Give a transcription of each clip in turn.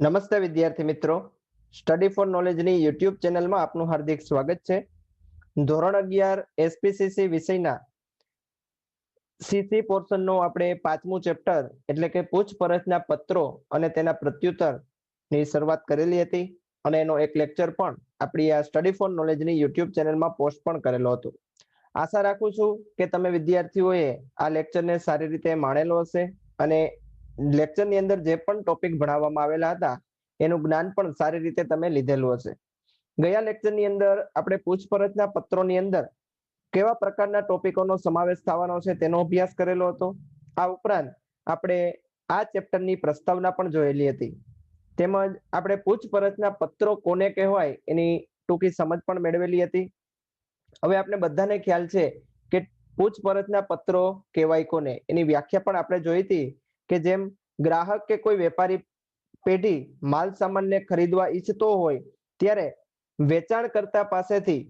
નમસ્તે વિદ્યાર્થી મિત્રો. સ્ટડી ફોર નોલેજની યુટ્યુબ ચેનલમાં આપનું હાર્દિક સ્વાગત છે. ધોરણ અગિયાર એસપીસીસી વિષયના સીસી પોર્શનનો આપણે પાંચમું ચેપ્ટર એટલે કે પૂછપરછના પત્રો અને તેના પ્રત્યુત્તરની શરૂઆત કરેલી હતી અને એનો એક લેક્ચર પણ આપણી આ સ્ટડી ફોર નોલેજની યુટ્યુબ ચેનલમાં પોસ્ટ પણ કરેલો હતો. આશા રાખું છું કે તમે વિદ્યાર્થીઓએ આ લેક્ચરને સારી રીતે માણેલો હશે અને લેક્ચરની અંદર જે પણ ટોપિક ભણાવવામાં આવેલા હતા, એનું જ્ઞાન પણ સારી રીતે તમે લીધેલું હશે. ગયા લેક્ચરની અંદર આપણે પૂછપરછના પત્રોની અંદર કેવા પ્રકારના ટોપિકોનો સમાવેશ થવાનો છે તેનો અભ્યાસ કરેલો હતો. આ ઉપરાંત આપણે આ ચેપ્ટરની પ્રસ્તાવના પણ જોયેલી હતી. તેમજ આપણે પૂછપરછના પત્રો કોને કહેવાય એની ટૂંકી સમજ પણ મેળવેલી હતી. હવે આપણે બધાને ખ્યાલ છે કે પૂછપરછના પત્રો કહેવાય કોને? એની વ્યાખ્યા પણ આપણે જોઈ હતી. કે જેમ ગ્રાહક કે કોઈ વેપારી પેઢી માલ સામાનને ખરીદવા ઈચ્છતો હોય ત્યારે વેચાણ કરતા પાસેથી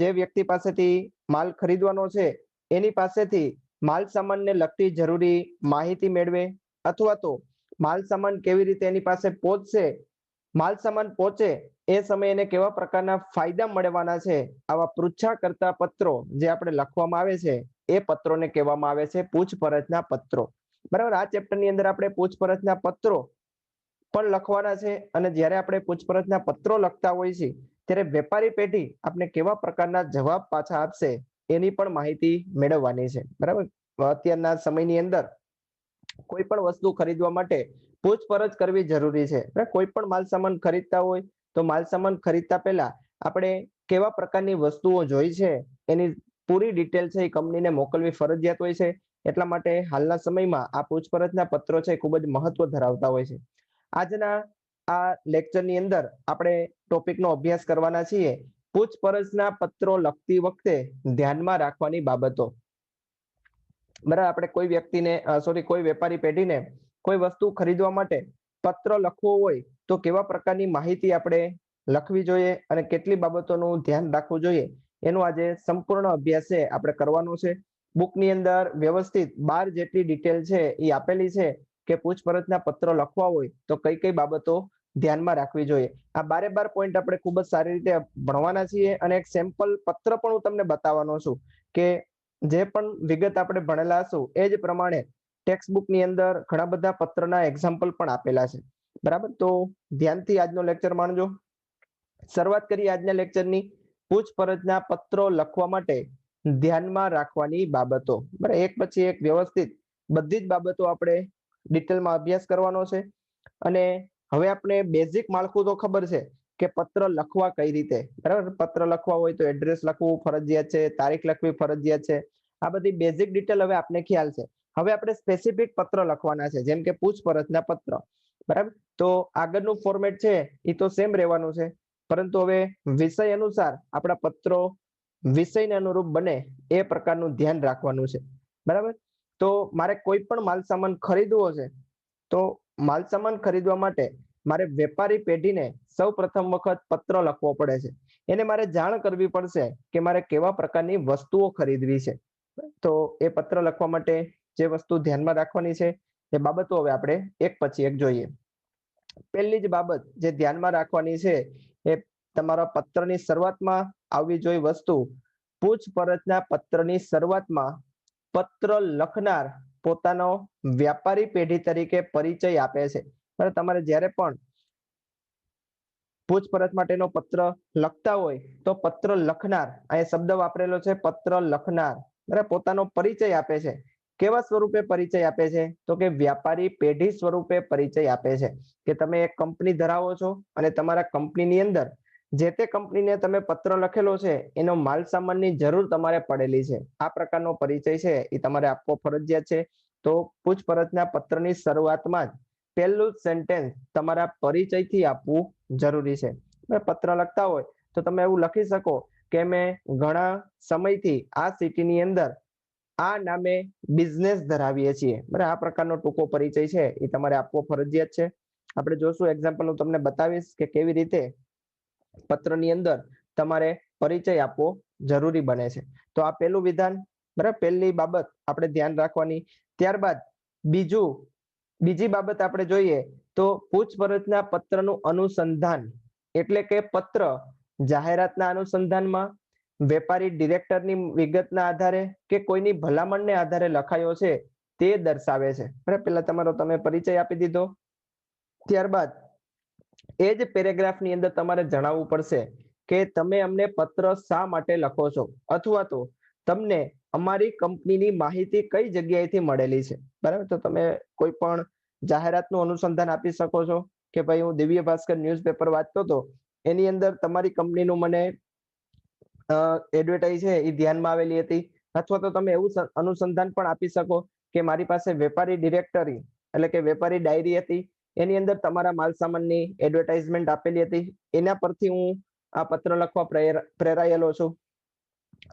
જે વ્યક્તિ પાસેથી માલ ખરીદવાનો છે, એની પાસેથી માલ સામાનને લગતી જરૂરી માહિતી મેળવે અથવા તો માલ સામાન કેવી રીતે એની પાસે પહોંચશે, માલ સામાન પહોંચે એ સમયે એને કેવા પ્રકારના ફાયદા મળવાના છે, આવા પૃચ્છા કરતા પત્રો જે આપણે લખવામાં આવે છે, એ પત્રોને કહેવામાં આવે છે, પૂછપરછના પત્રો. બરાબર? આ ચેપ્ટરની અંદર આપણે પૂછપરછના પત્રો પણ લખવાના છે અને જ્યારે આપણે પૂછપરછના પત્રો લખતા હોઈએ છીએ, ત્યારે વેપારી પેઢી આપણે કેવા પ્રકારના જવાબ પાછા આપશે એની પણ માહિતી મેળવવાની છે. બરાબર? અત્યારના સમયની અંદર કોઈ પણ વસ્તુ ખરીદવા માટે પૂછપરછ કરવી જરૂરી છે. કોઈ પણ માલ સામાન ખરીદતા હોય તો માલ સામાન ખરીદતા પહેલા આપણે કેવા પ્રકારની વસ્તુઓ જોઈ છે એની પૂરી ડિટેલ છે એ કંપનીને મોકલવી ફરજિયાત હોય છે. એટલા માટે હાલના સમયમાં આ પૂછપરછના પત્રો છે ખૂબ જ મહત્વ ધરાવતા હોય છે. આજના આ લેક્ચરની અંદર આપણે ટોપિકનો અભ્યાસ કરવાના છીએ પૂછપરછના પત્રો લખતી વખતે ધ્યાનમાં રાખવાની બાબતો. બરાબર, આપણે કોઈ વ્યક્તિને સોરી કોઈ વેપારી પેઢીને કોઈ વસ્તુ ખરીદવા માટે પત્ર લખવો હોય તો કેવા પ્રકારની માહિતી આપણે લખવી જોઈએ અને કેટલી બાબતોનું ધ્યાન રાખવું જોઈએ એનો આજે સંપૂર્ણ અભ્યાસ છે, આપણે કરવાનો છે. બુકની અંદર વ્યવસ્થિત બાર જેટલી ડિટેલ છે એ આપેલી છે કે પૂછપરછના પત્રો લખવા હોય તો કઈ કઈ બાબતો ધ્યાનમાં રાખવી જોઈએ. આ બારે બાર પોઈન્ટ આપણે ખૂબ જ સારી રીતે ભણવાના છીએ અને એક સેમ્પલ પત્ર પણ હું તમને બતાવવાનો છું કે જે પણ વિગત આપણે ભણેલા હશું એ જ પ્રમાણે ટેક્સ્ટ બુકની અંદર ઘણા બધા પત્રના એક્ઝામ્પલ પણ આપેલા છે. બરાબર? તો ધ્યાનથી આજનો લેક્ચર માણજો. શરૂઆત કરી આજના લેક્ચરની પૂછપરછના પત્રો લખવા માટે ધ્યાનમાં રાખવાની બાબતો. બરાબર, એક પછી એક વ્યવસ્થિત બધી જ બાબતો આપણે ડિટેલમાં અભ્યાસ કરવાનો છે. અને હવે આપણે બેઝિક માળખું તો ખબર છે કે પત્ર લખવા કઈ રીતે? બરાબર, પત્ર લખવા હોય તો એડ્રેસ લખવું ફરજિયાત છે, તારીખ લખવી ફરજિયાત છે. આ બધી બેઝિક ડિટેલ હવે આપને ખ્યાલ છે. હવે આપણે સ્પેસિફિક પત્ર લખવાના છે, જેમ કે પૂછપરછના પત્ર. બરાબર, તો આગળનું ફોર્મેટ છે એ તો સેમ રહેવાનું છે. પરંતુ હવે વિષય અનુસાર આપણા પત્રો વિષયને અનુરૂપ બને એ પ્રકારનું ધ્યાન રાખવાનું છે. બરાબર? તો મારે કોઈ પણ માલ સામાન ખરીદવો છે, તો માલ સામાન ખરીદવા માટે મારે વેપારી પેઢીને સૌ પ્રથમ વખત પત્ર લખવો પડે છે. એને મારે જાણ કરવી પડશે કે મારે કેવા પ્રકારની વસ્તુઓ ખરીદવી છે. તો એ પત્ર લખવા માટે જે વસ્તુ ધ્યાનમાં રાખવાની છે, એ બાબતો હવે આપણે એક પછી એક જોઈએ. પહેલી જ બાબત જે ધ્યાનમાં રાખવાની છે, એ તમારા પત્રની શરૂઆતમાં આવવી જોઈએ વસ્તુ. પૂછપરછના પત્રની શરૂઆતમાં પત્ર લખનાર પોતાનો વ્યાપારી પેઢી તરીકે પરિચય આપે છે. તમારે જ્યારે પણ પૂછપરછ માટેનો પત્ર લખતા હોય, તો પત્ર લખનાર અહીંયા શબ્દ વાપરેલો છે, પત્ર લખનાર. બરાબર પોતાનો પરિચય આપે છે. કેવા સ્વરૂપે પરિચય આપે છે? તો કે વ્યાપારી પેઢી સ્વરૂપે પરિચય આપે છે. કે તમે એક કંપની ધરાવો છો અને તમારા કંપનીની અંદર જે તે કંપનીને તમે પત્ર લખેલો છે, એનો માલ સામાનની જરૂર તમારે પડેલી છે. આ પ્રકારનો પરિચય છે, એ તમારે આપવો ફરજિયાત છે. તો પૂછપરછના પત્રની શરૂઆતમાં જ પહેલું સેન્ટેન્સ તમારા પરિચયથી આપવું જરૂરી છે. પત્ર લખતા હોય તો તમે એવું લખી શકો કે મેં ઘણા સમયથી આ સિટીની અંદર આ નામે બિઝનેસ ધરાવીએ છીએ. બરાબર, આ પ્રકારનો ટૂંકો પરિચય છે, એ તમારે આપવો ફરજિયાત છે. આપણે જોશું એક્ઝામ્પલ હું તમને બતાવીશ કે કેવી રીતે પત્રની અંદર તમારે પરિચય આપવો જરૂરી બને છે. તો આ પહેલું વિધાન, બરાબર? પહેલી બાબત આપણે ધ્યાન રાખવાની. ત્યારબાદ બીજું, બીજી બાબત આપણે જોઈએ તો પૂછપરછના પત્રનું અનુસંધાન એટલે કે પત્ર જાહેરાતના અનુસંધાનમાં, વેપારી ડિરેક્ટરની વિગતના આધારે કે કોઈની ભલામણને આધારે લખાયો છે તે દર્શાવે છે. બરાબર? પેલા તમારો તમે પરિચય આપી દીધો. ત્યારબાદ એ જ પેરેગ્રાફની અંદર તમારે જણાવવું પડશે કે તમે અમને પત્ર શા માટે લખો છો? અથવા તો તમને અમારી કંપનીની માહિતી કઈ જગ્યાએથી મળેલી છે? બરાબર? તો તમે કોઈ પણ જાહેરાતનું અનુસંધાન આપી શકો છો કે ભાઈ હું દિવ્ય ભાસ્કર ન્યૂઝપેપર વાંચતો હતો. એની અંદર તમારી કંપનીનું મને એડવર્ટાઇઝ છે, એ ધ્યાનમાં આવેલી હતી. અથવા તો તમે એવું અનુસંધાન પણ આપી શકો કે મારી પાસે વેપારી ડિરેક્ટરી એટલે કે વેપારી ડાયરી હતી. એની અંદર તમારા માલ સામાનની એડવર્ટાઇઝમેન્ટ આપેલી હતી. એના પરથી હું આ પત્ર લખવા પ્રેરાયેલો છું.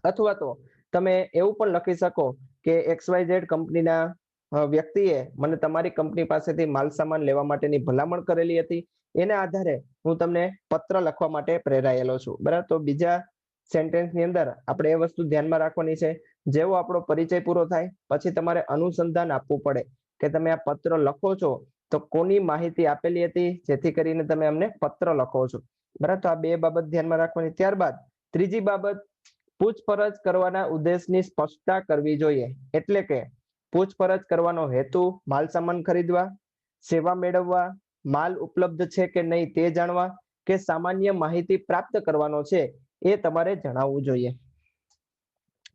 અથવા તો તમે એવું પણ લખી શકો કે એક્સ વાય ઝેડ કંપનીના વ્યક્તિએ મને તમારી કંપની પાસેથી માલ સામાન લેવા માટેની ભલામણ કરેલી હતી. એના આધારે હું તમને પત્ર લખવા માટે પ્રેરાયેલો છું. બરાબર? તો બીજા સેન્ટેન્સની અંદર આપણે એ વસ્તુ ધ્યાનમાં રાખવાની છે. જેવો આપણો પરિચય પૂરો થાય, પછી તમારે અનુસંધાન આપવું પડે. કે તમે આ પત્ર લખો છો તો કોની માહિતી આપેલી હતી? જેથી કરીને તમે અમને પત્ર લખો છો. બરાબર તો આ બે બાબત ધ્યાનમાં રાખવાની ત્યારબાદ ત્રીજી બાબત, પૂછપરછ કરવાના ઉદ્દેશની સ્પષ્ટતા કરવી જોઈએ. એટલે કે, પૂછપરછ કરવાનો હેતુ માલ સામાન ખરીદવા, સેવા મેળવવા, માલ ઉપલબ્ધ છે કે નહીં તે જાણવા કે સામાન્ય માહિતી પ્રાપ્ત કરવાનો છે એ તમારે જણાવવું જોઈએ.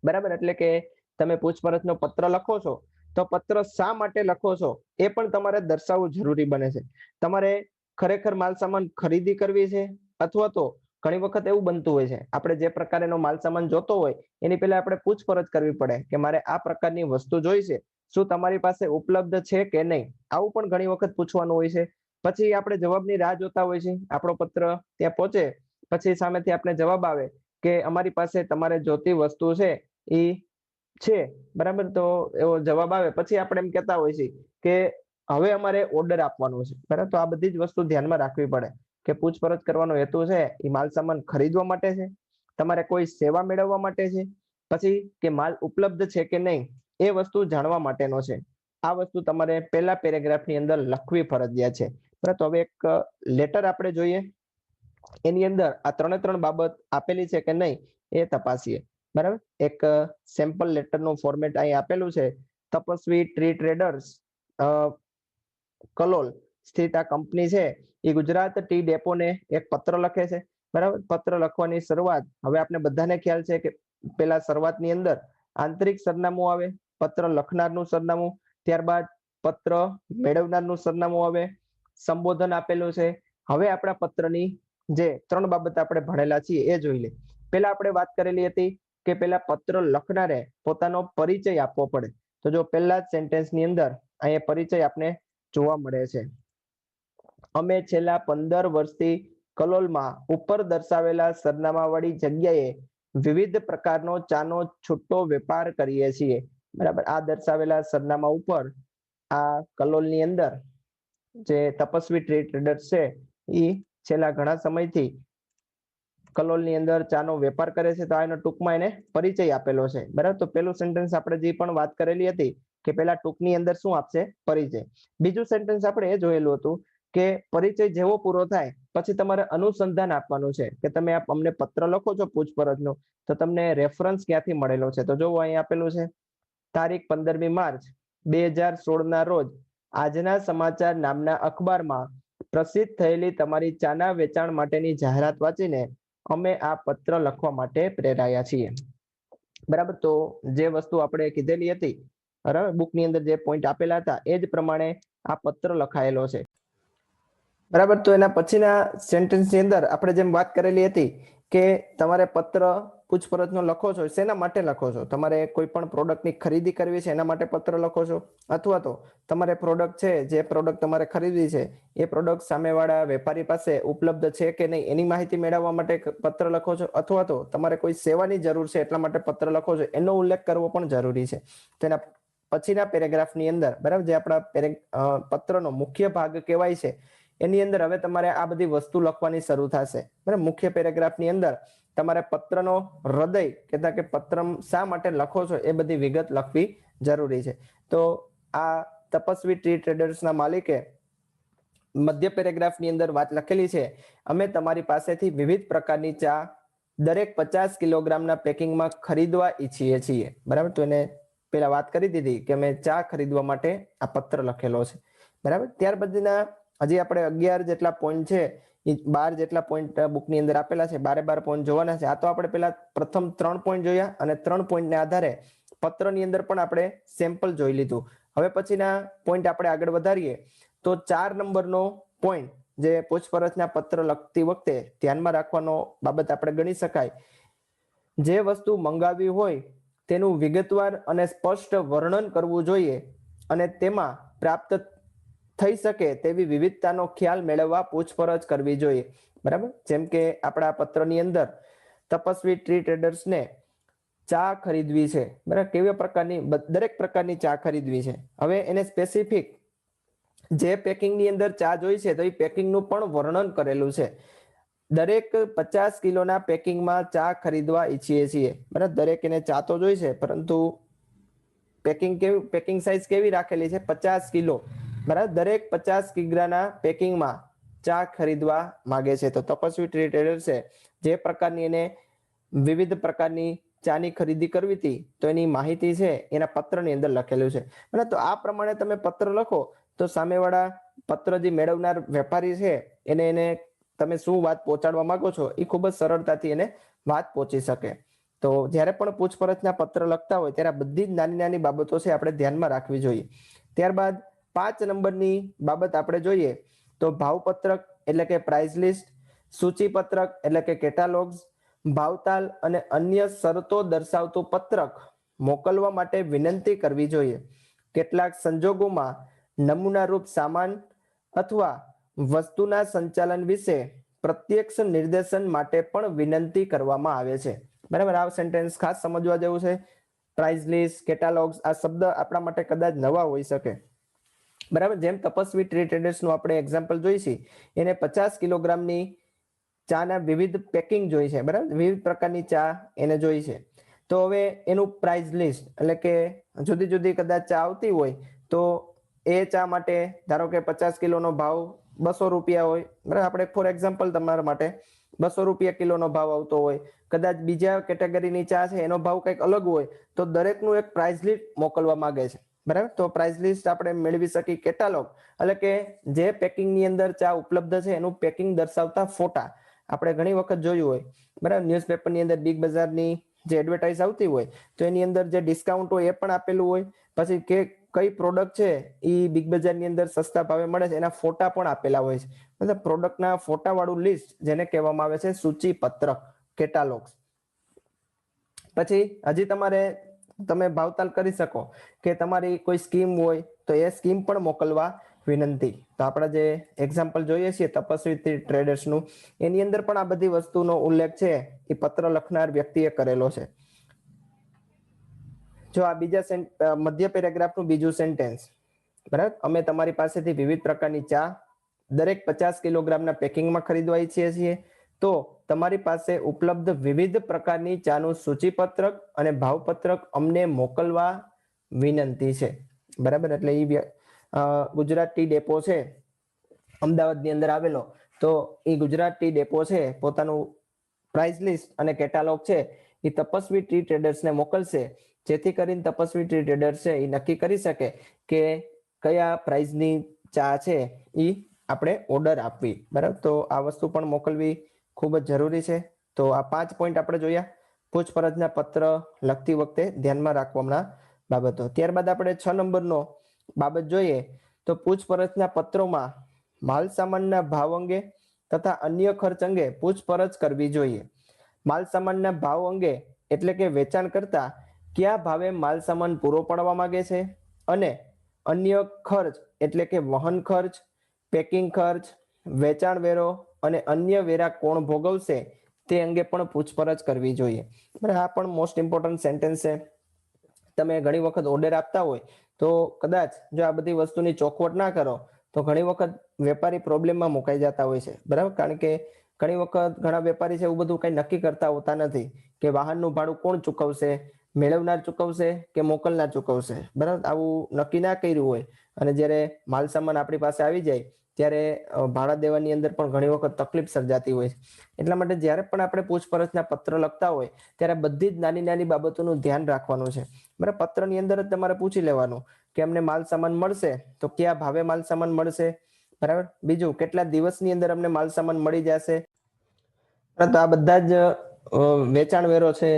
બરાબર? એટલે કે તમે પૂછપરછનો પત્ર લખો છો તો પત્ર શા માટે લખો છો? એ પણ તમારે દર્શાવવું જરૂરી બને છે. તમારે ખરેખર માલ સામાન ખરીદી કરવી છે? અથવા તો ઘણી વખત એવું બનતું હોય છે, આપણે જે પ્રકારનો માલ સામાન જોતો હોય, એની પહેલા આપણે પૂછપરછ કરવી પડે કે મારે આ પ્રકારની વસ્તુ જોઈ છે, શું તમારી પાસે ઉપલબ્ધ છે કે નહીં? આવું પણ ઘણી વખત પૂછવાનું હોય છે. પછી આપણે જવાબની રાહ જોતા હોય છે, આપણો પત્ર ત્યાં પહોંચે, પછી સામેથી આપણે જવાબ આવે કે અમારી પાસે તમારે જોતી વસ્તુ છે એ છે, બરાબર? તો એવો જવાબ આવે. પછી આપણે એમ કહેતા હોય છે કે હવે અમારે ઓર્ડર આપવાનો છે, બરાબર? તો આ બધી જ વસ્તુ ધ્યાનમાં રાખવી પડે કે પૂછપરછ કરવાનો હેતુ છે, એ માલ સામાન ખરીદવા માટે છે, તમારે કોઈ સેવા મેળવવા માટે છે, પછી કે માલ ઉપલબ્ધ છે કે નહીં, એ વસ્તુ જાણવા માટેનો છે. આ વસ્તુ તમારે પહેલા પેરેગ્રાફની અંદર લખવી ફરજિયાત છે. બરાબર? તો હવે એક લેટર આપણે જોઈએ. એની અંદર આ ત્રણે ત્રણ બાબત આપેલી છે કે નહીં, એ તપાસીએ. બરાબર? એક સેમ્પલ લેટરનું ફોર્મેટ અહીં આપેલું છે. તપસ્વી ટ્રી ટ્રેડર્સ કલોલ સ્થિત આ કંપની છે. એ ગુજરાત ટી ડેપોને એક પત્ર લખે છે. બરાબર? પત્ર લખવાની શરૂઆત. હવે આપણે બધાને ખ્યાલ છે કે પેલા શરૂઆતની અંદર આંતરિક સરનામું આવે, પત્ર લખનારનું સરનામું, ત્યારબાદ પત્ર મેળવનારનું સરનામું આવે, સંબોધન આપેલું છે. હવે આપણા પત્રની જે ત્રણ બાબત આપણે ભણેલા છીએ એ જોઈ લે પેલા આપણે વાત કરેલી હતી કે પેલા પત્ર લખનારે પોતાનો પરિચય આપવો પડે. તો જો પહેલા જ સેન્ટેન્સની અંદર અહીંયા પરિચય આપને જોવા મળે છે. અમે છેલ્લા પંદર વર્ષથી કલોલમાં ઉપર દર્શાવેલા સરનામાવાળી જગ્યાએ વિવિધ પ્રકારનો ચાનો છૂટો વેપાર કરીએ છીએ. બરાબર? આ દર્શાવેલા સરનામા ઉપર આ કલોલની અંદર જે તપસ્વી ટ્રી ટ્રેડર્સ છે એ છેલ્લા ઘણા સમયથી કલોલની અંદર ચાનો વેપાર કરે છે તો આ એનો ટૂંકમાં એને પરિચય આપેલો છે. બરાબર? તો પેલું સેન્ટેન્સ આપણે જે પણ વાત કરેલી હતી કે પેલા ટૂંકની અંદર શું આપશે? પરિચય. બીજું સેન્ટેન્સ આપણે એ જોયેલું હતું કે પરિચય જેવો પૂરો થાય પછી તમારે અનુસંધાન આપવાનું છે. કે તમે આપ અમને પત્ર લખો છો પૂછપરછનો, તો તમને રેફરન્સ ક્યાંથી મળેલો છે? તો જોવો અહીં આપેલું છે. તારીખ પંદરમી માર્ચ બે હજાર સોળ ના રોજ આજના સમાચાર નામના અખબારમાં પ્રસિદ્ધ થયેલી તમારી ચાના વેચાણ માટેની જાહેરાત વાંચીને અમે આ પત્ર લખવા માટે પ્રેરાયા છીએ. બરાબર? તો જે વસ્તુ આપણે કીધેલી હતી, બરાબર? બુકની અંદર જે પોઈન્ટ આપેલા હતા, એ જ પ્રમાણે આ પત્ર લખાયેલો છે. બરાબર? તો એના પછીના સેન્ટેન્સની અંદર આપણે જેમ વાત કરેલી હતી કે તમારે પત્ર પૂછપરછનો લખો છો, શેના માટે લખો છો? તમારે કોઈ પણ પ્રોડક્ટની ખરીદી કરવી છે, એના માટે પત્ર લખો છો? અથવા તો તમારે પ્રોડક્ટ છે, જે પ્રોડક્ટ તમારે ખરીદવી છે, એ પ્રોડક્ટ સામેવાળા વેપારી પાસે ઉપલબ્ધ છે કે નહીં, એની માહિતી મેળવવા માટે પત્ર લખો છો? અથવા તો તમારે કોઈ સેવાની જરૂર છે, એટલા માટે પત્ર લખો છો? એનો ઉલ્લેખ કરવો પણ જરૂરી છે. તેના પછીના પેરેગ્રાફની અંદર, બરાબર, જે આપણા પત્રનો મુખ્ય ભાગ કહેવાય છે, એની અંદર હવે તમારે આ બધી વસ્તુ લખવાની શરૂ થશે. બરાબર, મુખ્ય પેરેગ્રાફની અંદર તમારે પત્રનો હૃદય કહેતા કે પત્ર શા માટે લખો છો એ બધી વિગત લખવી જરૂરી છે. તો આ તપસ્વી ટ્રી ટ્રેડર્સના માલિકે મધ્ય પેરેગ્રાફની અંદર વાત લખેલી છે, અમે તમારી પાસેથી વિવિધ પ્રકારની ચા દરેક પચાસ કિલોગ્રામના પેકિંગમાં ખરીદવા ઈચ્છીએ છીએ. બરાબર? તો એને પેલા વાત કરી દીધી કે અમે ચા ખરીદવા માટે આ પત્ર લખેલો છે. બરાબર? ત્યાર પછીના હજી આપણે અગિયાર જેટલા પોઈન્ટ છે બાર જેટલા પોઈન્ટ બુકની અંદર આપેલા છે, બારે બાર પોઈન્ટ જોવાના છે. આ તો આપણે પેલા પ્રથમ ત્રણ પોઈન્ટ જોયા અને ત્રણ પોઈન્ટને આધારે પત્રની અંદર પણ આપણે સેમ્પલ જોઈ લીધું. હવે પછીના પોઈન્ટ આપણે આગળ વધારીએ, તો ચાર નંબરનો પોઈન્ટ જે પૂછપરછના પત્ર લખતી વખતે ધ્યાનમાં રાખવાનો બાબત આપણે ગણી શકાય. જે વસ્તુ મંગાવી હોય તેનું વિગતવાર અને સ્પષ્ટ વર્ણન કરવું જોઈએ અને તેમાં પ્રાપ્ત થઈ શકે તેવી વિવિધતાનો ખ્યાલ મેળવવા પૂછપરછ કરવી જોઈએ. બરાબર? જેમ કે આપણા પત્રની અંદર તપસ્વી ટ્રી ટ્રેડર્સને ચા ખરીદવી છે. બરાબર? કેવા પ્રકારની દરેક પ્રકારની ચા ખરીદવી છે. હવે એને સ્પેસિફિક જે પેકિંગની અંદર ચા જોઈ છે, તો એ પેકિંગનું પણ વર્ણન કરેલું છે. દરેક પચાસ કિલોના પેકિંગમાં ચા ખરીદવા ઈચ્છીએ છીએ. બરાબર? દરેક એને ચા તો જોઈ છે, પરંતુ પેકિંગ કેવી, પેકિંગ સાઇઝ કેવી રાખેલી છે? પચાસ કિલો. બરાબર? દરેક પચાસ કિગ્રાના પેકિંગમાં ચા ખરીદવા માંગે છે. તો તપસ્વી ટ્રી ટ્રેડર છે. જે પ્રકારની એને વિવિધ પ્રકારની ચાની ખરીદી કરવી હતી, તો એની માહિતી છે, એના પત્રની અંદર લખેલું છે. અને તો આ પ્રમાણે તમે પત્ર લખો, તો સામેવાળા પત્ર જે મેળવનાર વેપારી છે, એને એને તમે શું વાત પહોંચાડવા માંગો છો, એ ખૂબ જ સરળતાથી એને વાત પહોંચી શકે. તો જ્યારે પણ પૂછપરછના પત્ર લખતા હોય, ત્યારે બધી જ નાની નાની બાબતો છે, આપણે ધ્યાનમાં રાખવી જોઈએ. ત્યારબાદ પાંચ નંબરની બાબત આપણે જોઈએ તો ભાવપત્રક એટલે કે પ્રાઇઝ લિસ્ટ સૂચિપત્રક એટલે કે કેટાલોગ્સ ભાવતાલ અને અન્ય શરતો દર્શાવતું પત્રક મોકલવા માટે વિનંતી કરવી જોઈએ. કેટલાક સંજોગોમાં નમૂનારૂપ સામાન અથવા વસ્તુના સંચાલન વિશે પ્રત્યક્ષ નિર્દેશન માટે પણ વિનંતી કરવામાં આવે છે. બરાબર? આ સેન્ટેન્સ ખાસ સમજવા જેવું છે. પ્રાઇઝ લિસ્ટ કેટાલોગ્સ આ શબ્દ આપણા માટે કદાચ નવા હોઈ શકે. બરાબર? જેમ તપસ્વી ટ્રી ટ્રેડર્સનું આપણે એક્ઝામ્પલ જોઈશી એને પચાસ કિલોગ્રામની ચાના વિવિધ પેકિંગ જોઈ છે, બરાબર? વિવિધ પ્રકારની ચા એને જોઈ છે. તો હવે એનું પ્રાઇસ લિસ્ટ એટલે કે જુદી જુદી કદાચ ચા આવતી હોય, તો એ ચા માટે ધારો કે પચાસ કિલોનો ભાવ બસો રૂપિયા હોય, બરાબર? આપણે ફોર એક્ઝામ્પલ તમારા માટે બસો રૂપિયા કિલોનો ભાવ આવતો હોય, કદાચ બીજા કેટેગરીની ચા છે, એનો ભાવ કંઈક અલગ હોય, તો દરેકનું એક પ્રાઇસ લિસ્ટ મોકલવા માંગે છે. બરાબર? તો પ્રાઇસ લિસ્ટ આપણે મેળવી શકીએ કેટાલોગ એટલે કે જે પેકિંગની અંદર ચા ઉપલબ્ધ છે, એનું પેકિંગ દર્શાવતા ફોટા. આપણે ઘણી વખત જોયું હોય. બરાબર? ન્યૂઝપેપરની અંદર બિગ બજારની જે એડવર્ટાઇઝ આવતી હોય, તો એની અંદર જે ડિસ્કાઉન્ટ હોય એ પણ આપેલું હોય. પછી કે કઈ પ્રોડક્ટ છે એ બિગ બજારની અંદર સસ્તા ભાવે મળે છે, એના ફોટા પણ આપેલા હોય છે. મતલબ પ્રોડક્ટના ફોટા વાળું લિસ્ટ જેને કહેવામાં આવે છે સૂચિ પત્રક કેટાલોગ્સ પછી હજી તમારે તમે ભાવતાલ કરી શકો કે તમારી કોઈ સ્કીમ હોય તો એ સ્કીમ પણ મોકલવા વિનંતી. તો આપણે જે એક્ઝામ્પલ જોઈએ છીએ તપસ્વી ટ્રેડર્સનું એની અંદર પણ આ બધી વસ્તુનો ઉલ્લેખ છે, એ પત્ર લખનાર વ્યક્તિએ કરેલો છે. જો આ બીજા મધ્ય પેરેગ્રાફનું બીજું સેન્ટેન્સ બરાબર? અમે તમારી પાસેથી વિવિધ પ્રકારની ચા દરેક પચાસ કિલોગ્રામના પેકિંગમાં ખરીદવા ઈચ્છીએ છીએ. તો તમારી પાસે ઉપલબ્ધ વિવિધ પ્રકારની ચાનું સૂચિપત્રક અને ભાવપત્રક અમને મોકલવા વિનંતી છે. બરાબર? એટલે એ ગુજરાત ટી ડેપો છે, અમદાવાદની અંદર આવેલો. તો એ ગુજરાત ટી ડેપો છે, પોતાનું પ્રાઇસ લિસ્ટ અને કેટાલોગ છે એ તપસ્વી ટી ટ્રેડર્સને મોકલશે. જેથી કરીને તપસ્વી ટી ટ્રેડર્સ છે એ નક્કી કરી શકે કે કયા પ્રાઇઝની ચા છે એ આપણે ઓર્ડર આપવી. બરાબર? તો આ વસ્તુ પણ મોકલવી ખૂબ જ જરૂરી છે. તો આ પાંચ પોઈન્ટ આપણે જોયા. પૂછપરછના પત્ર લખતી વખતે ધ્યાનમાં રાખવાના બાબતો. ત્યારબાદ આપણે છ નંબરનો બાબત જોઈએ. તો પૂછપરછના પત્રોમાં માલ સામાનના ભાવ અંગે તથા અન્ય ખર્ચ અંગે પૂછપરછ કરવી જોઈએ. માલ સામાનના ભાવ અંગે એટલે કે વેચાણ કરતા કયા ભાવે માલ સામાન પૂરો પાડવા માંગે છે? અને અન્ય ખર્ચ એટલે કે વહન ખર્ચ, પેકિંગ ખર્ચ, વેચાણ વેરો અને અન્ય વેરા કોણ ભોગવશે તે અંગે પણ પૂછપરછ કરવી જોઈએ. બરાબર, આ પણ મોસ્ટ ઇમ્પોર્ટન્ટ સેન્ટેન્સ છે. તમે ઘણી વખત ઓર્ડર આપતા હોય તો કદાચ જો આ બધી વસ્તુની ચોખવટ ના કરો, તો ઘણી વખત વેપારી પ્રોબ્લેમમાં મુકાઈ જતા હોય છે. બરાબર, કારણ કે ઘણી વખત ઘણા વેપારી છે એવું બધું કઈ નક્કી કરતા હોતા નથી કે વાહનનું ભાડું કોણ ચૂકવશે, મેળવનાર ચૂકવશે કે મોકલનાર ચૂકવશે. બરાબર, આવું નક્કી ના કર્યું હોય અને જ્યારે માલ સામાન આપણી પાસે આવી જાય ત્યારે ભાડા દેવાની અંદર પણ ઘણી વખત તકલીફ સર્જાતી હોય છે. એટલા માટે જ્યારે પણ આપણે પૂછપરછના પત્ર લખતા હોય, ત્યારે બધી જ નાની નાની બાબતોનું ધ્યાન રાખવાનું છે. બરાબર, પત્રની અંદર જ તમારે પૂછી લેવાનું કે અમને માલ સામાન મળશે, તો કયા ભાવે માલ સામાન મળશે? બરાબર? બીજું, કેટલા દિવસની અંદર અમને માલ સામાન મળી જશે? તો આ બધા જ વેચાણ વેરો છે.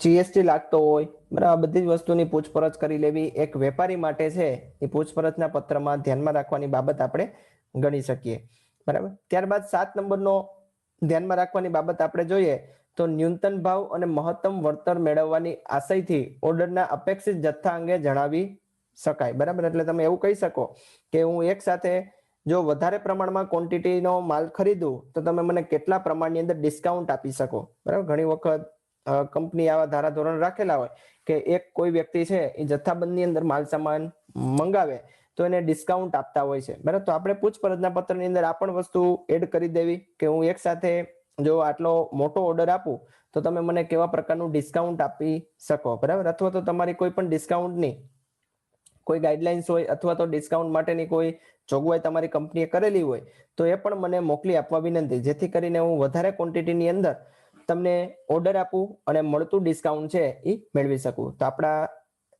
જીએસટી લાગતો હોય, બરાબર, આ બધી જ વસ્તુની પૂછપરછ કરી લેવી એક વેપારી માટે છે. એ પૂછપરછના પત્રમાં ધ્યાનમાં રાખવાની બાબત આપણે ગણી શકીએ. બરાબર? ત્યારબાદ સાત નંબરનો ધ્યાનમાં રાખવાની બાબત આપણે જોઈએ તો ન્યૂનતમ ભાવ અને મહત્તમ વળતર મેળવવાની આશયથી ઓર્ડરના અપેક્ષિત જથ્થા અંગે જણાવી શકાય. બરાબર? એટલે તમે એવું કહી શકો કે હું એક સાથે જો વધારે પ્રમાણમાં ક્વોન્ટિટીનો માલ ખરીદું, તો તમે મને કેટલા પ્રમાણની અંદર ડિસ્કાઉન્ટ આપી શકો? બરાબર? ઘણી વખત કંપની આવા ધારા ધોરણ રાખેલા હોય કે એક કોઈ વ્યક્તિ છે એ જથ્થાબંધની અંદર માલ સામાન મંગાવે તો એને ડિસ્કાઉન્ટ આપતા હોય છે. બરાબર? તો આપણે પૂછપરછના પત્રની અંદર આ પણ વસ્તુ એડ કરી દેવી કે હું એક સાથે જો આટલો મોટો ઓર્ડર આપું, તો તમે મને કેવા પ્રકારનું ડિસ્કાઉન્ટ આપી શકો? બરાબર? અથવા તો તમારી કોઈ પણ ડિસ્કાઉન્ટની કોઈ ગાઈડલાઇન્સ હોય અથવા તો ડિસ્કાઉન્ટ માટેની કોઈ જોગવાઈ તમારી કંપનીએ કરેલી હોય, તો એ પણ મને મોકલી આપવા વિનંતી. જેથી કરીને હું વધારે ક્વોન્ટિટીની અંદર તમને ઓર્ડર આપું અને મળતું ડિસ્કાઉન્ટ છે એ મેળવી શકું. તો આપણા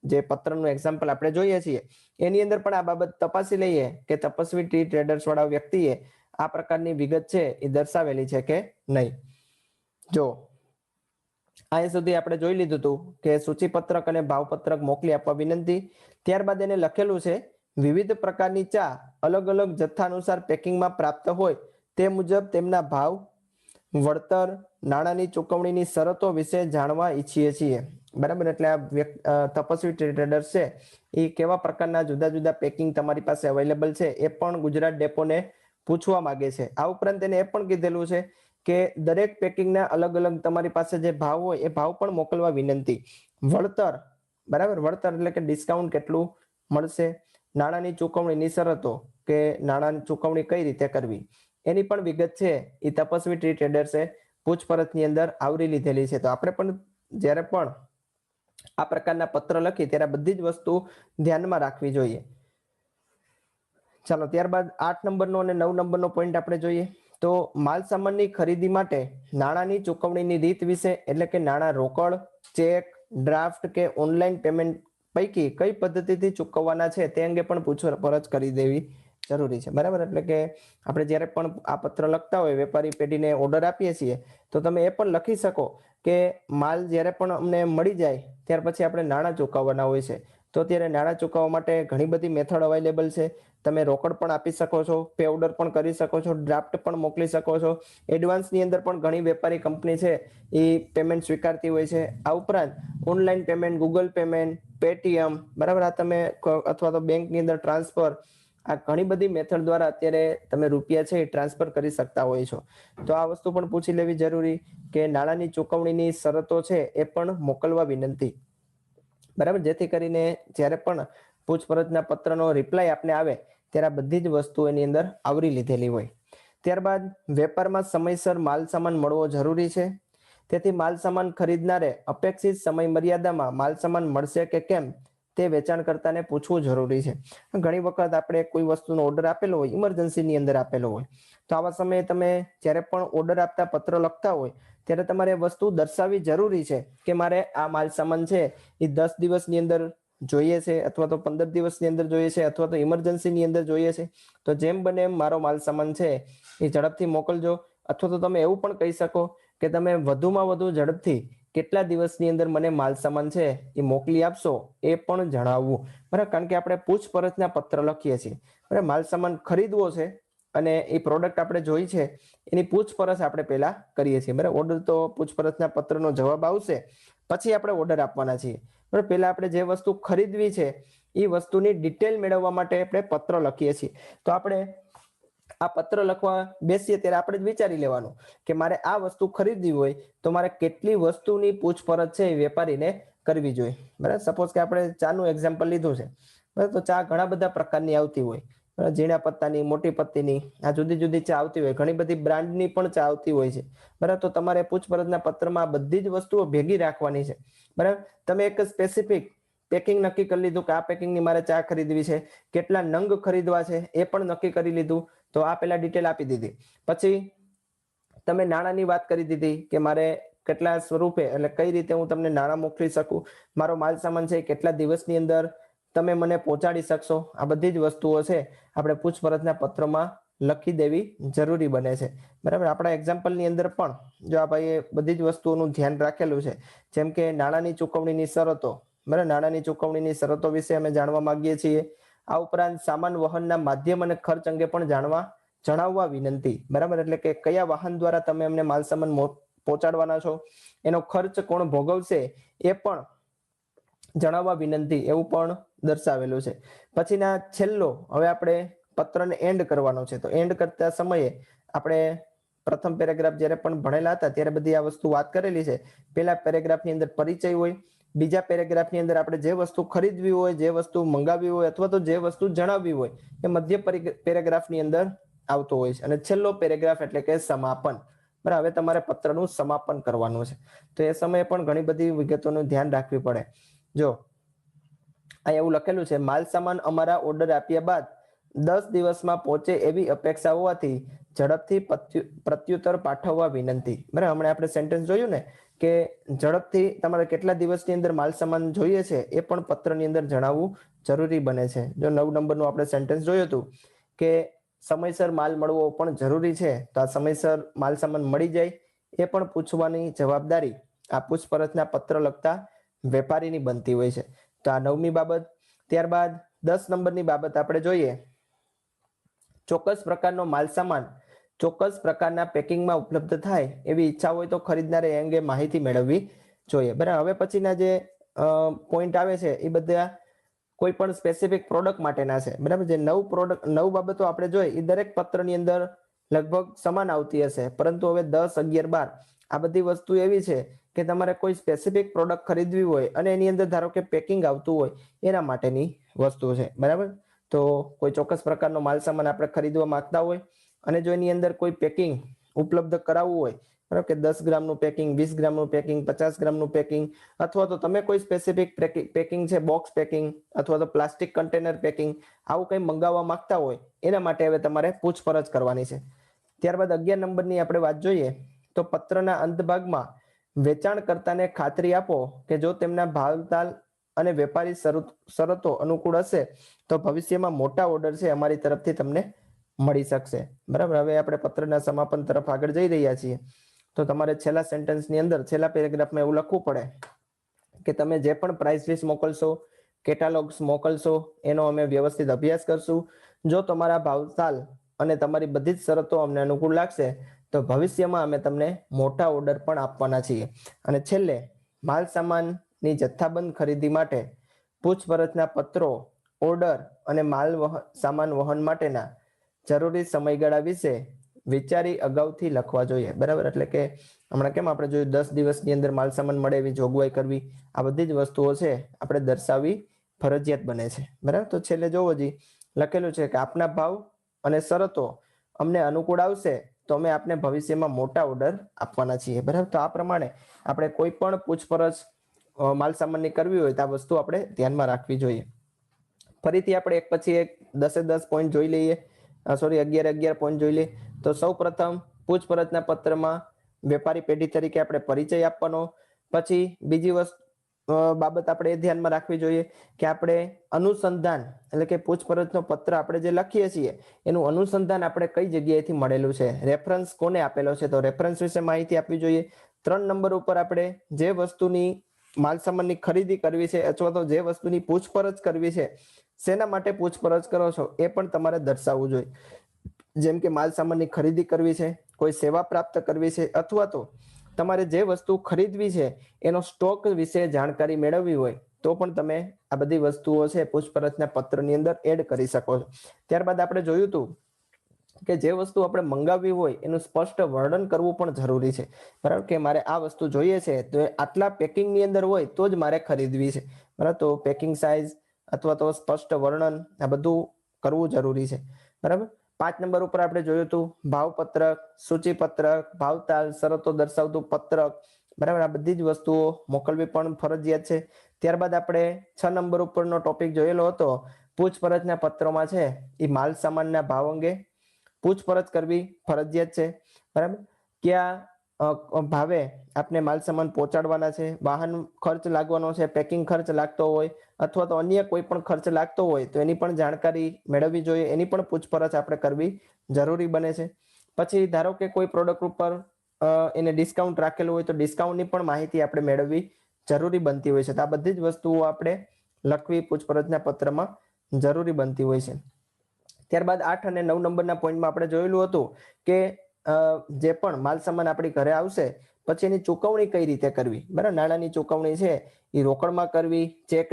જે પત્રનું એક્ઝામ્પલ આપણે જોઈએ છીએ, એની અંદર પણ આ બાબત તપાસી લઈએ કે તપસ્વી ટી ટ્રેડર્સ વાળા વ્યક્તિએ આ પ્રકારની વિગત છે એ દર્શાવેલી છે કે નહીં. જો અહીં સુધી આપણે જોઈ લીધું હતું કે સૂચિપત્રક અને ભાવપત્રક મોકલી આપવા વિનંતી, ત્યારબાદ એને લખેલું છે, વિવિધ પ્રકારની ચા અલગ અલગ જથ્થા અનુસાર પેકિંગમાં પ્રાપ્ત હોય તે મુજબ તેમના ભાવ, વળતર, નાણાંની ચૂકવણીની શરતો વિશે જાણવા ઈચ્છીએ છીએ. બરાબર? એટલે આ તપસ્વી ટ્રેડર્સ છે એ કેવા પ્રકારના જુદા જુદા પેકિંગ તમારી પાસે અવેલેબલ છે એ પણ ગુજરાત ડેપોને પૂછવા માંગે છે. આ ઉપરાંત એને એ પણ કીધેલું છે કે દરેક પેકિંગના અલગ અલગ તમારી પાસે જે ભાવ હોય એ ભાવ પણ મોકલવા વિનંતી. વળતર, બરાબર? વળતર એટલે કે ડિસ્કાઉન્ટ કેટલું મળશે? નાણાંની ચૂકવણીની શરતો કે નાણાંની ચૂકવણી કઈ રીતે કરવી? એની પણ વિગત છે. એ તપસ્વી ટ્રી ટ્રેડર્સે પૂછપરછની અંદર આવરી લીધેલી છે. તો આપણે પણ જ્યારે પણ આ પ્રકારના પત્ર લખી ત્યારે બધી જ વસ્તુ ધ્યાનમાં રાખવી જોઈએ. ચાલો, ત્યારબાદ આઠ નંબરનો અને નવ નંબરનો પોઈન્ટ આપણે જોઈએ. તો માલ સામાનની ખરીદી માટે નાણાંની ચૂકવણીની રીત વિશે, એટલે કે નાણાં રોકડ, ચેક, ડ્રાફ્ટ કે ઓનલાઈન પેમેન્ટ પૈકી કઈ પદ્ધતિથી ચૂકવવાના છે તે અંગે પણ પૂછપરછ કરી દેવી જરૂરી છે. બરાબર? એટલે કે આપણે જ્યારે પણ આ પત્ર લખતા હોય, વેપારી પેઢીને ઓર્ડર આપીએ છીએ તો તમે એ પણ લખી શકો કે માલ જ્યારે પણ અમને મળી જાય, ત્યાર પછી આપણે નાણાં ચૂકવવાના હોય છે. તો ત્યારે નાણાં ચૂકવવા માટે ઘણી બધી મેથડ અવેલેબલ છે. તમે રોકડ પણ આપી શકો છો પે ઓર્ડર પણ કરી શકો છો ડ્રાફ્ટ પણ મોકલી શકો છો. એડવાન્સની અંદર પણ ઘણી વેપારી કંપની છે, એ પેમેન્ટ સ્વીકારતી હોય છે. આ ઉપરાંત online payment Google payment Paytm બરાબર? આ તમે અથવા તો બેંકની અંદર ટ્રાન્સફર આ ઘણી બધી મેથડ દ્વારા અત્યારે તમે રૂપિયા છે એ ટ્રાન્સફર કરી શકતા હોય છો. તો આ વસ્તુ પણ પૂછી લેવી જરૂરી કે નાણાંની ચૂકવણીની શરતો છે એ પણ મોકલવા વિનંતી. બરાબર? જેથી કરીને જ્યારે પણ પૂછપરછના પત્રનો રિપ્લાય આપને આવે, ત્યારે આ બધી જ વસ્તુ એની અંદર આવરી લીધેલી હોય. ત્યારબાદ વેપારમાં સમયસર માલ સામાન મળવો જરૂરી છે. તેથી માલ સામાન ખરીદનારે અપેક્ષિત સમય મર્યાદામાં માલ સામાન મળશે કે કેમ? તે વેચાણકર્તાને પૂછવું જરૂરી છે. ઘણી વખત આપણે કોઈ વસ્તુનો ઓર્ડર આપેલો હોય ઇમરજન્સીની અંદર આપેલો હોય, તો આવા સમયે તમે જ્યારે પણ ઓર્ડર આપતા, પત્ર લખતા હોય, ત્યારે તમારે વસ્તુ દર્શાવવી જરૂરી છે કે મારે આ માલ સામાન છે, એ દસ દિવસની અંદર જોઈએ છે, અથવા તો પંદર દિવસની અંદર જોઈએ છે, અથવા તો ઇમરજન્સીની અંદર જોઈએ છે. તો જેમ બને એમ મારો માલ સામાન છે, એ ઝડપથી મોકલજો. અથવા તો તમે એવું પણ કહી શકો કે તમે વધુમાં વધુ ઝડપથી કેટલા દિવસની અંદર મને માલ સામાન છે એ મોકલી આપશો એ પણ જણાવવું. બરાબર? કારણ કે આપણે પૂછપરછના પત્ર લખીએ છીએ. બરાબર? માલ સામાન ખરીદવો છે અને એ પ્રોડક્ટ આપણે જોઈ છે, એની પૂછપરછ આપણે પહેલા કરીએ છીએ. બરાબર? ઓર્ડર તો પૂછપરછના પત્રનો જવાબ આવશે, પછી આપણે ઓર્ડર આપવાના છીએ. બરાબર? પહેલા આપણે જે વસ્તુ ખરીદવી છે, એ વસ્તુની ડિટેલ મેળવવા માટે આપણે પત્ર લખીએ છીએ. તો આપણે આ પત્ર લખવા બેસીએ ત્યારે આપણે જ વિચારી લેવાનું કે મારે આ વસ્તુ ખરીદવી હોય તો મારે કેટલી વસ્તુની પૂછપરછ છે એ વેપારીને કરવી જોઈએ. બરાબર? સપોઝ કે આપણે ચાનું એક્ઝામ્પલ લીધું છે. બરાબર? તો ચા ઘણા બધા પ્રકારની આવતી હોય. ઝીણા પત્તાની, મોટી પત્તીની, આ જુદી જુદી ચા આવતી હોય. ઘણી બધી બ્રાન્ડની પણ ચા આવતી હોય છે. બરાબર? તો તમારે પૂછપરછના પત્રમાં બધી જ વસ્તુઓ ભેગી રાખવાની છે. બરાબર? તમે એક સ્પેસિફિક પેકિંગ નક્કી કરી લીધું કે આ પેકિંગની મારે ચા ખરીદવી છે. કેટલા નંગ ખરીદવા છે? એ પણ નક્કી કરી લીધું. તો આ પેલા ડિટેલ આપી દીધી. પછી તમે નાણાંની વાત કરી દીધી કે મારે કેટલા સ્વરૂપે એટલે કઈ રીતે હું તમને નાણાં મોકલી શકું? મારો માલ સામાન છે કેટલા દિવસની અંદર તમે મને પહોંચાડી શકશો? આ બધી જ વસ્તુઓ છે આપણે પૂછપરછના પત્રમાં લખી દેવી જરૂરી બને છે. બરાબર? આપણા એક્ઝામ્પલની અંદર પણ જો આ ભાઈએ બધી જ વસ્તુઓનું ધ્યાન રાખેલું છે, જેમ કે નાણાંની ચૂકવણીની શરતો. બરાબર? નાણાંની ચૂકવણીની શરતો વિશે અમે જાણવા માંગીએ છીએ. આ ઉપરાંત સામાન વહનના માધ્યમ અને ખર્ચ અંગે પણ જાણવા, જણાવવા વિનંતી. બરાબર? એટલે કે કયા વાહન દ્વારા તમે અમને માલ સામાન પહોંચાડવાના છો? એનો ખર્ચ કોણ ભોગવશે? એ પણ જણાવવા વિનંતી. એવું પણ દર્શાવેલું છે. પછીના છેલ્લો, હવે આપણે પત્રને એન્ડ કરવાનો છે. તો એન્ડ કરતા સમયે આપણે પ્રથમ પેરેગ્રાફ જ્યારે પણ ભણેલા હતા, ત્યારે બધી આ વસ્તુ વાત કરેલી છે. પેલા પેરેગ્રાફની અંદર પરિચય હોય બીજા પેરેગ્રાફની અંદર આપણે જે વસ્તુ ખરીદવી હોય, જે વસ્તુ મંગાવી હોય અથવા તો જે વસ્તુ જણાવવી હોય એ મધ્ય પેરેગ્રાફની અંદર આવતો હોય છે. અને છેલ્લો પેરેગ્રાફ એટલે કે સમાપન. બરાબર, હવે તમારે પત્રનું સમાપન કરવાનું છે. તો એ સમયે પણ ઘણી બધી વિગતોનું ધ્યાન રાખવી પડે. જો, આ એવું લખેલું છે, માલ સામાન અમારા ઓર્ડર આપ્યા બાદ દસ દિવસમાં પહોંચે એવી અપેક્ષા હોવાથી ઝડપથી પ્રત્યુત્તર પાઠવવા વિનંતી. બરાબર, હમણાં આપણે સેન્ટેન્સ જોયું ને કે ઝડપથી તમારે કેટલા દિવસની અંદર માલ સામાન જોઈએ છે એ પણ પત્રની અંદર જણાવવું જરૂરી બને છે. જો નવ નંબરનું આપણે સેન્ટેન્સ જોયું હતું કે સમયસર માલ મળવો પણ જરૂરી છે, તો આ સમયસર માલ સામાન મળી જાય એ પણ પૂછવાની જવાબદારી આ પૂછપરછના પત્ર લખતા વેપારીની બનતી હોય છે. તો આ નવમી બાબત, ત્યારબાદ દસ નંબરની બાબત આપણે જોઈએ. ચોક્કસ પ્રકારનો માલ સામાન ચોક્કસ પ્રકારના પેકિંગમાં ઉપલબ્ધ થાય એવી ઈચ્છા હોય તો ખરીદનારે એ અંગે માહિતી મેળવવી જોઈએ. બરાબર, હવે પછીના જે પોઈન્ટ આવે છે, એ બધા કોઈ પણ સ્પેસિફિક પ્રોડક્ટ માટેના છે. બરાબર, જે નવ પ્રોડક્ટ નવ બાબતો આપણે જોઈએ, એ દરેક પત્રની અંદર લગભગ સમાન આવતી હશે. પરંતુ હવે દસ, અગિયાર, બાર, આ બધી વસ્તુ એવી છે કે તમારે કોઈ સ્પેસિફિક પ્રોડક્ટ ખરીદવી હોય અને એની અંદર ધારો કે પેકિંગ આવતું હોય, એના માટેની વસ્તુ છે. બરાબર? તો કોઈ ચોક્કસ પ્રકારનો માલ સામાન આપણે ખરીદવા માંગતા હોય અને જો એની અંદર કોઈ પેકિંગ ઉપલબ્ધ કરાવવું હોય બરાબર કે દસ ગ્રામનું પેકિંગ વીસ ગ્રામનું પેકિંગ પચાસ ગ્રામનું પેકિંગ અથવા તો તમે કોઈ સ્પેસિફિક પેકિંગ છે બોક્સ પેકિંગ અથવા તો પ્લાસ્ટિક કન્ટેનર પેકિંગ આવું કંઈ મંગાવવા માંગતા હોય, એના માટે હવે તમારે પૂછપરછ કરવાની છે. ત્યારબાદ અગિયાર નંબરની આપણે વાત જોઈએ, તો પત્રના અંત ભાગમાં વેચાણકર્તાને ખાતરી આપો કે જો તેમના ભાવતાલ અને વેપારી શરતો અનુકૂળ હશે, તો ભવિષ્યમાં મોટા ઓર્ડર છે અમારી તરફથી તમને મળી શકશે. બરાબર? હવે આપણે પત્રના સમાપન તરફ આગળ જઈ રહ્યા છીએ. તો તમારે છેલ્લા સેન્ટેન્સની અંદર, છેલ્લા પેરેગ્રાફમાં એવું લખવું પડે કે તમે જે પણ પ્રાઇસ લિસ્ટ મોકલશો કેટાલોગ્સ મોકલશો, એનો અમે વ્યવસ્થિત અભ્યાસ કરશું. જો તમારા ભાવતાલ અને તમારી બધી જ શરતો અમને અનુકૂળ લાગશે, તો ભવિષ્યમાં અમે તમને મોટા ઓર્ડર પણ આપવાના છીએ. અને છેલ્લે, માલ સામાનની જથ્થાબંધ ખરીદી માટે પૂછપરછના પત્રો ઓર્ડર અને માલ સામાન વહન માટેના જરૂરી સમયગાળા વિશે વિચારી અગાઉથી લખવા જોઈએ. બરાબર? એટલે કે હમણાં કેમ આપણે જોયું દસ દિવસની અંદર માલ સામાન મળે એવી જોગવાઈ કરવી, આ બધી જ વસ્તુઓ છે આપણે દર્શાવવી ફરજિયાત બને છે. બરાબર? તો છેલ્લે જોવો જી, લખેલું છે કે આપના ભાવ અને શરતો અમને અનુકૂળ આવશે તો અમે આપને ભવિષ્યમાં મોટા ઓર્ડર આપવાના છીએ. બરાબર? તો આ પ્રમાણે આપણે કોઈ પણ પૂછપરછ માલ સામાનની કરવી હોય તો આ વસ્તુ આપણે ધ્યાનમાં રાખવી જોઈએ. ફરીથી આપણે એક પછી એક દસે દસ પોઈન્ટ જોઈ લઈએ. સોરી અગિયાર અગિયાર પોઈન્ટ જોઈ લઈએ. તો સૌ પ્રથમ પૂછપરછના પત્રમાં વેપારી પેઢી તરીકે આપણે પરિચય આપવાનો. પછી બીજી વસ્તુ બાબત આપણે એ ધ્યાનમાં રાખવી જોઈએ કે આપણે અનુસંધાન, એટલે કે પૂછપરછનો પત્ર આપણે જે લખીએ છીએ, એનું અનુસંધાન આપણે કઈ જગ્યાએથી મળેલું છે? રેફરન્સ કોને આપેલો છે? તો રેફરન્સ વિશે માહિતી આપવી જોઈએ. ત્રણ નંબર ઉપર આપણે જે વસ્તુની માલસામાનની ખરીદી કરવી છે, અથવા તો જે વસ્તુની પૂછપરછ કરવી છે શેના માટે પૂછપરછ કરો છો એ પણ તમારે દર્શાવવું જોઈએ. જેમ કે માલ સામાનની ખરીદી કરવી છે, કોઈ સેવા પ્રાપ્ત કરવી છે, અથવા તો તમારે જે વસ્તુ ખરીદવી છે, એનો સ્ટોક વિશે જાણકારી મેળવવી હોય, તો પણ તમે આ બધી વસ્તુઓ છે, પૂછપરછના પત્રની અંદર એડ કરી શકો છો. ત્યારબાદ આપણે જોયું હતું કે જે વસ્તુ આપણે મંગાવવી હોય, એનું સ્પષ્ટ વર્ણન કરવું પણ જરૂરી છે. બરાબર? કે મારે આ વસ્તુ જોઈએ છે, તો આટલા પેકિંગની અંદર હોય, તો જ મારે ખરીદવી છે. બરાબર? તો પેકિંગ સાઇઝ અથવા તો સ્પષ્ટ વર્ણન, આ બધું કરવું જરૂરી છે. બરાબર? પાંચ નંબર ઉપર આપણે જોયું હતું, ભાવપત્રક, સૂચિપત્રક, ભાવતાલ, શરતો દર્શાવતું પત્રક. બરાબર? આ બધી જ વસ્તુઓ મોકલવી પણ ફરજિયાત છે. ત્યારબાદ આપણે છ નંબર ઉપરનો ટોપિક જોયેલો હતો, પૂછપરછના પત્રોમાં છે, એ માલ સામાનના ભાવ અંગે. પૂછપરછ કરવી ફરજિયાત છે. બરાબર? કયા ભાવે આપને માલ સામાન પહોંચાડવાના છે, વાહન ખર્ચ લાગવાનો છે પેકિંગ ખર્ચ લાગતો હોય અથવા તો અન્ય કોઈ પણ ખર્ચ લાગતો હોય તો એની પણ જાણકારી મેળવવી જોઈએ, એની પણ પૂછપરછ આપણે કરવી જરૂરી બને છે. પછી ધારો કે કોઈ પ્રોડક્ટ ઉપર એને ડિસ્કાઉન્ટ રાખેલું હોય તો ડિસ્કાઉન્ટની પણ માહિતી આપણે મેળવવી જરૂરી બનતી હોય છે. તો આ બધી જ વસ્તુઓ આપણે લખવી પૂછપરછના પત્રમાં જરૂરી બનતી હોય છે. ત્યારબાદ આઠ અને નવ નંબરના પોઈન્ટમાં આપણે જોયેલું હતું કે જે પણ માલ સામાન આપણી ઘરે આવશે, પછી એની ચૂકવણી કઈ રીતે કરવી? બરાબર? નાણાંની ચૂકવણી છે એ રોકડમાં કરવી, ચેક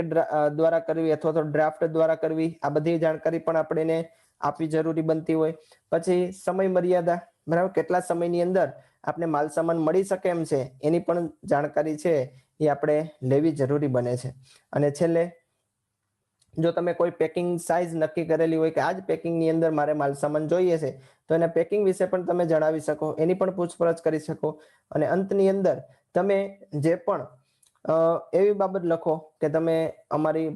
દ્વારા કરવી અથવા તો ડ્રાફ્ટ દ્વારા કરવી, આ બધી જાણકારી પણ આપણે આપવી જરૂરી બનતી હોય. પછી સમય મર્યાદા, બરાબર? કેટલા સમયની અંદર આપણે માલ સામાન મળી શકે એમ છે, એની પણ જાણકારી છે, એ આપણે લેવી જરૂરી બને છે. અને છેલ્લે જો તમે કોઈ પેકિંગ સાઇઝ નક્કી કરેલી હોય કે આ જ પેકિંગની અંદર મારે માલ સામાન જોઈએ છે, તો એના પેકિંગ વિશે પણ તમે જણાવી શકો, એની પણ પૂછપરછ કરી શકો. અને અંતની અંદર તમે જે પણ એવી બાબત લખો કે તમે અમારી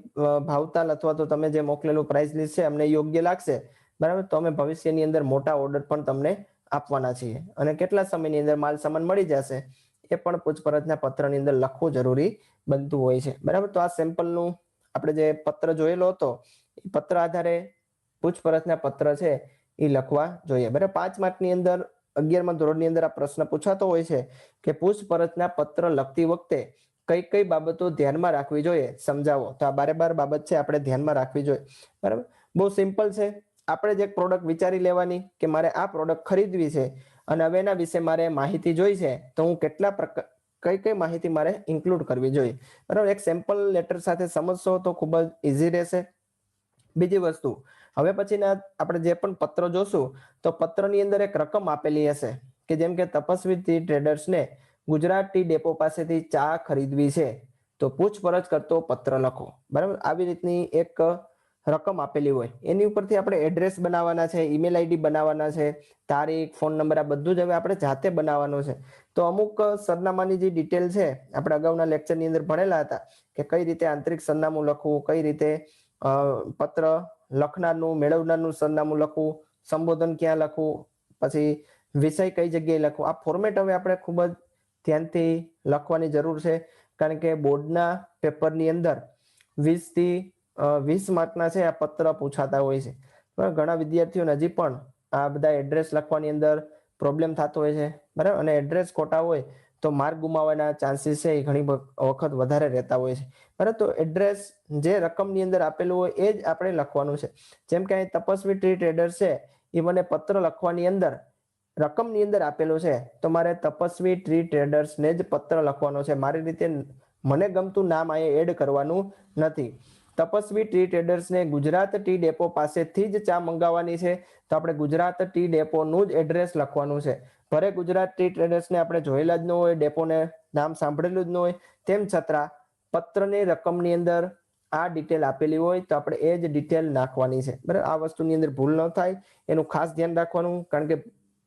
ભાવતાલ અથવા તો તમે જે મોકલેલું પ્રાઇસ લિસ્ટ છે, અમને યોગ્ય લાગશે, બરાબર? તો અમે ભવિષ્યની અંદર મોટા ઓર્ડર પણ તમને આપવાના છીએ. અને કેટલા સમયની અંદર માલ સામાન મળી જશે, એ પણ પૂછપરછના પત્રની અંદર લખવું જરૂરી બનતું હોય છે. બરાબર? તો આ સેમ્પલનું આપણે જે પત્ર જોયેલો હતો, એ પત્ર આધારે પૂછપરછના પત્ર છે, એ લખવા જોઈએ. બરાબર? પાંચ માર્કની અંદર, અગિયારમાં ધોરણની અંદર આ પ્રશ્ન પૂછાતો હોય છે કે પૂછપરછના પત્ર લખતી વખતે કઈ કઈ બાબતો ધ્યાનમાં રાખવી જોઈએ? સમજાવો. તો આ બારે બાર બાબત છે, આપણે ધ્યાનમાં રાખવી જોઈએ. બરાબર? બહુ સિમ્પલ છે. આપણે જે પ્રોડક્ટ વિચારી લેવાની કે મારે આ પ્રોડક્ટ ખરીદવી છે અને હવે એના વિશે મારે માહિતી જોઈ છે, તો હું કેટલા કઈ કઈ માહિતી મારે ઇન્ક્લુડ કરવી જોઈએ. બરાબર? એક સેમ્પલ લેટર સાથે સમજશો તો ખૂબ જ ઇઝી રહેશે. બીજી વસ્તુ, હવે પછીના આપણે જે પણ પત્ર જોશું, તો પત્રની અંદર એક રકમ આપેલી હશે, કે જેમ કે તપસ્વી ટી ટ્રેડર્સને ગુજરાત ટી ડેપો પાસેથી ચા ખરીદવી છે, તો પૂછપરછ કરતો પત્ર લખો. બરાબર? આવી રીતની એક રકમ આપેલી હોય. એની ઉપરથી આપણે એડ્રેસ બનાવવાના છે ઈમેલ આઈડી બનાવવાના છે, તારીખ ફોન નંબર આ બધું જ હવે આપણે જાતે બનાવવાનું છે. તો અમુક સરનામાની જે ડિટેલ છે, આપણે અગાઉના લેક્ચરની અંદર ભણેલા હતા કે કઈ રીતે આંતરિક સરનામું લખવું, કઈ રીતે પત્ર લખનારનું, મેળવનારનું સરનામું લખવું, સંબોધન ક્યાં લખવું, પછી વિષય કઈ જગ્યાએ લખવું, આ ફોર્મેટ હવે આપણે ખૂબ જ ધ્યાનથી લખવાની જરૂર છે. કારણ કે બોર્ડના પેપરની અંદર વીસથી વીસ માર્કના છે, આ પત્ર પૂછાતા હોય છે. પણ ઘણા વિદ્યાર્થીઓને હજી પણ આ બધા એડ્રેસ લખવાની અંદર પ્રોબ્લેમ થતો હોય છે, બરાબર? અને એડ્રેસ ખોટા હોય તો માર્ક ગુમાવવાના ચાન્સીસ છે એ ઘણી વખત વધારે રહેતા હોય છે. બરાબર? તો એડ્રેસ જે રકમની અંદર આપેલું હોય એ જ આપણે લખવાનું છે. જેમ કે અહીં તપસ્વી ટ્રી ટ્રેડર્સ છે, એ મને પત્ર લખવાની અંદર રકમની અંદર આપેલું છે, તો મારે તપસ્વી ટ્રી ટ્રેડર્સને જ પત્ર લખવાનો છે. મારી રીતે મને ગમતું નામ અહીંયા એડ કરવાનું નથી. તપસ્વી ટી ટ્રેડર્સને ગુજરાત ટી ડેપો પાસેથી જ ચા મંગાવવાની છે. તો આપણે ગુજરાત ટી ડેપોનું જ એડ્રેસ લખવાનું છે. ભલે ગુજરાત ટી ટ્રેડર્સને આપણે જોયેલા જ ન હોય, ડેપોને નામ સાંભળેલું જ ન હોય, તેમ છતાં પત્રની રકમની અંદર આ ડિટેલ આપેલી હોય તો આપણે એ જ ડિટેલ નાખવાની છે. બરાબર? આ વસ્તુની અંદર ભૂલ ન થાય. એનું ખાસ ધ્યાન રાખવાનું, કારણ કે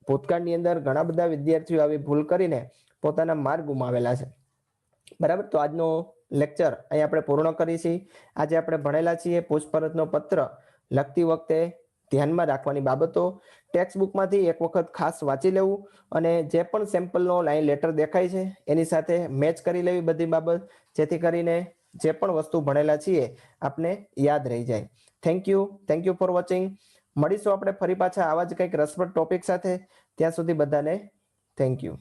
ભૂતકાળની અંદર ઘણા બધા વિદ્યાર્થીઓ આવી ભૂલ કરીને પોતાના માર્ગ ગુમાવેલા છે. બરાબર? તો આજનો લેક્ચર અહીં આપણે પૂર્ણ કરી આજે આપણે ભણેલા છીએ પૂછપરછનો પત્ર. લખતી વખતે ધ્યાનમાં રાખવાની બાબતો. ટેક્સ્ટ બુકમાંથી એક વખત ખાસ વાંચી લેવું અને જે પણ સેમ્પલનો લાઈન લેટર દેખાય છે, એની સાથે મેચ કરી લેવી બધી બાબત. જેથી કરીને જે પણ વસ્તુ ભણેલા છીએ, આપને યાદ રહી જાય. Thank you thank you for watching મળીશું આપણે ફરી પાછા આવા જ કંઈક રસપ્રદ ટોપિક સાથે. ત્યાં સુધી બધાને થેન્ક યુ